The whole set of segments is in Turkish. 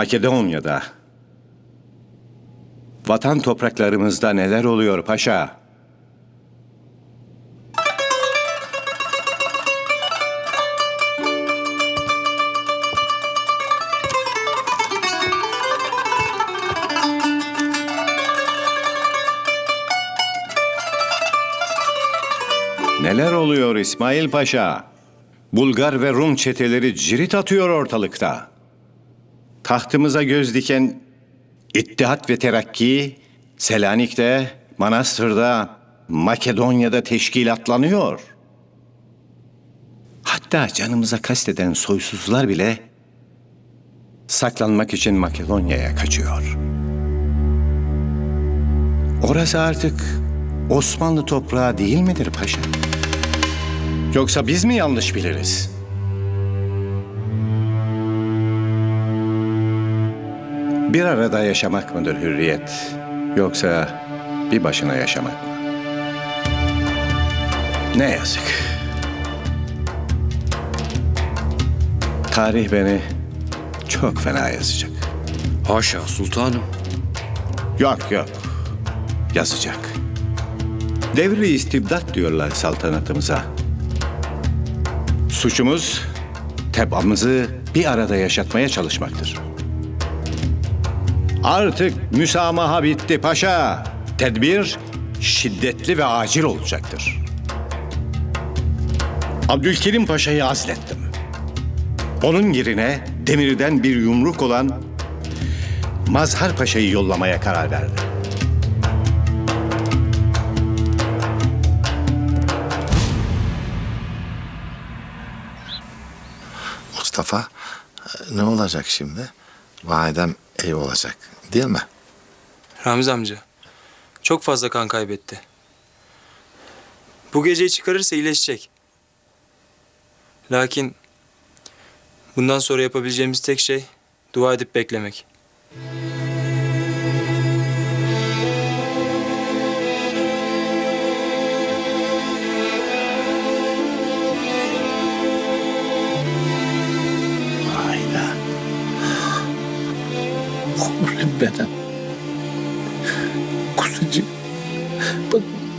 Makedonya'da, vatan topraklarımızda neler oluyor paşa? Neler oluyor İsmail Paşa? Bulgar ve Rum çeteleri cirit atıyor ortalıkta. Tahtımıza göz diken İttihat ve Terakki Selanik'te, Manastır'da, Makedonya'da teşkilatlanıyor. Hatta canımıza kasteden soysuzlar bile saklanmak için Makedonya'ya kaçıyor. Orası artık Osmanlı toprağı değil midir paşa? Yoksa biz mi yanlış biliriz? Bir arada yaşamak mıdır hürriyet? Yoksa bir başına yaşamak mı? Ne yazık. Tarih beni çok fena yazacak. Haşa sultanım. Yok yok. Yazacak. Devri istibdat diyorlar saltanatımıza. Suçumuz tebamızı bir arada yaşatmaya çalışmaktır. Artık müsamaha bitti paşa. Tedbir şiddetli ve acil olacaktır. Abdülkerim Paşa'yı azlettim. Onun yerine demirden bir yumruk olan Mazhar Paşa'yı yollamaya karar verdim. Mustafa e, ne olacak şimdi? Validem iyi olacak değil mi? Ramiz amca. Çok fazla kan kaybetti. Bu geceyi çıkarırsa iyileşecek. Lakin bundan sonra yapabileceğimiz tek şey dua edip beklemek.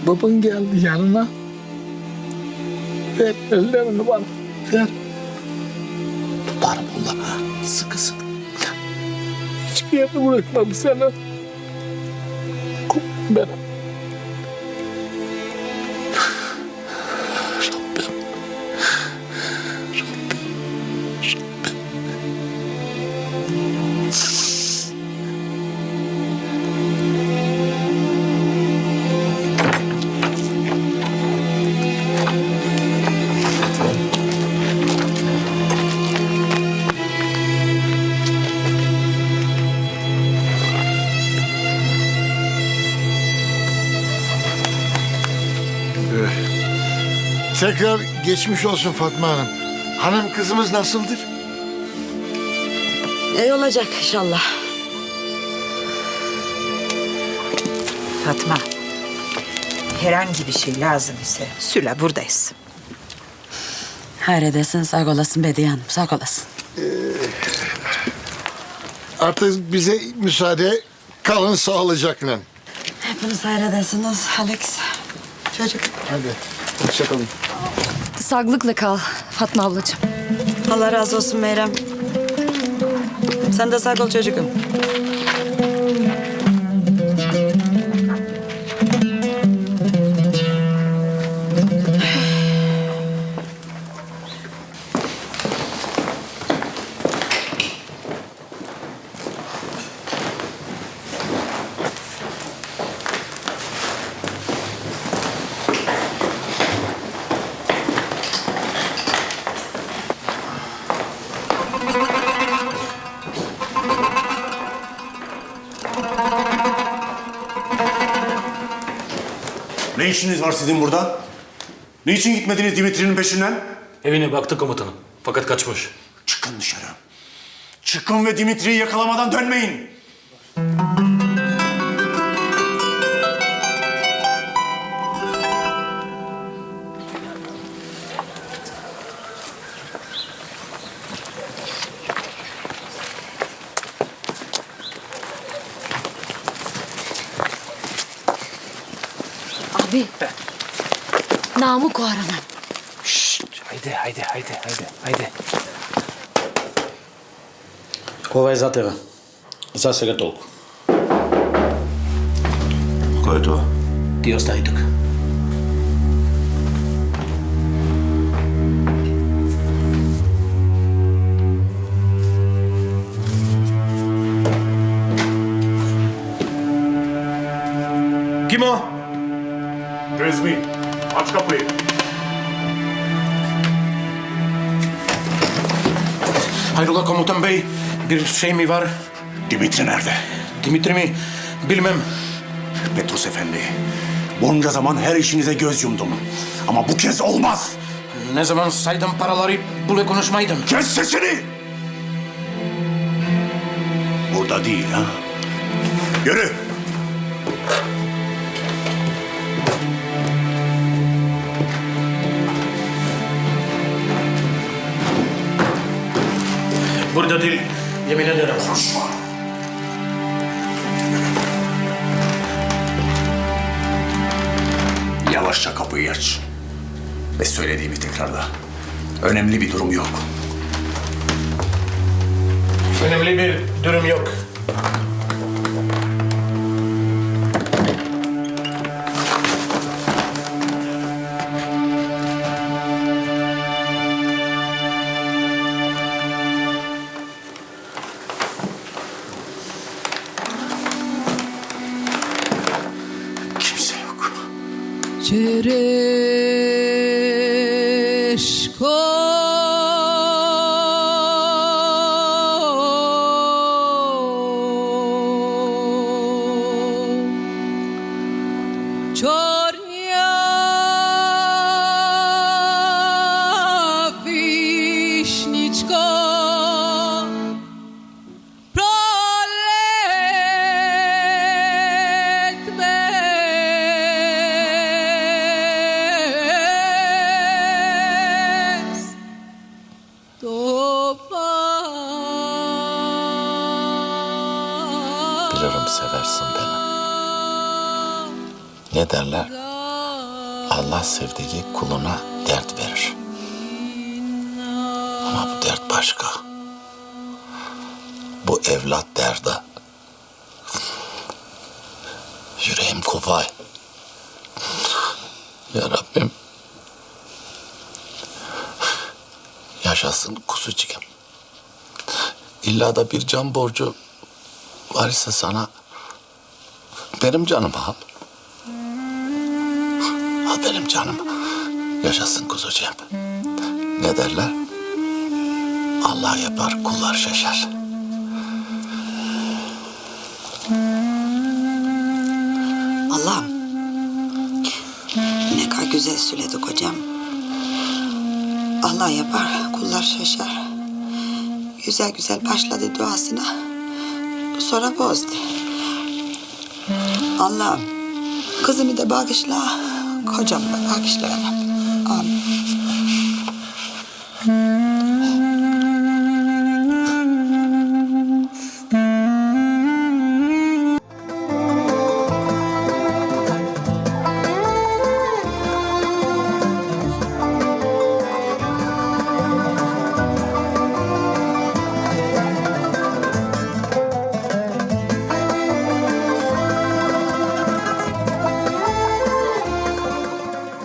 Baban geldi yanına. Ver ellerini bana. Ver. Tutarım onları. Sıkı sıkı. Hiçbir yerde bırakmam seni. Oğlum Tekrar geçmiş olsun Fatma Hanım. Hanım kızımız nasıldır? İyi olacak inşallah. Fatma, herhangi bir şey lazım ise söyle buradayız. Hayredesin, sağ olasın Bediye Hanım, sağ olasın. Artık bize müsaade kalın sağlıcakla. Hepiniz hayredesiniz Alex. Çocuk. Hadi hoşçakalın. Sağlıkla kal Fatma ablacığım. Allah razı olsun Meyrem. Sen de sağ ol çocuğum. Ne işiniz var sizin burada? Niçin gitmediniz Dimitri'nin peşinden? Evine baktı komutanım. Fakat kaçmış. Çıkın dışarı. Çıkın ve Dimitri'yi yakalamadan dönmeyin. Abi. He. Namık o arama. ајде, ајде, ајде, ајде, haydi, haydi. Ова е за тебе. За сега толку. Кој е тоа? Ти остави тука. Кимо! Rezmi. Aç kapıyı. Hayrola komutan bey, bir şey mi var? Dimitri nerede? Dimitri mi? Bilmem. Petrus Efendi. Bunca zaman her işinize göz yumdum. Ama bu kez olmaz. Ne zaman saydım paraları böyle konuşmaydım. Kes sesini! Burada değil ha. Yürü! Burada değil, yemin ederim. Konuşma. Yavaşça kapıyı aç. Ve söylediğimi tekrarla. Önemli bir durum yok. Önemli bir durum yok. Bilirim seversin beni. Ne derler? Allah sevdiği kuluna dert verir. Ama bu dert başka. Bu evlat derdi. Yüreğim kopay. Ya Rabbim. Yaşasın kuzucuğum. İlla da bir can borcu var ise sana benim canım al. Al benim canım. Yaşasın kuzucuğum. Ne derler? Allah yapar kullar şaşar. Allah'ım. Ne kadar güzel söyledik hocam. Allah yapar, kullar şaşar. Güzel güzel başladı duasına. Sonra bozdu. Allah'ım kızımı da bağışla, kocamı da bağışla. Amin.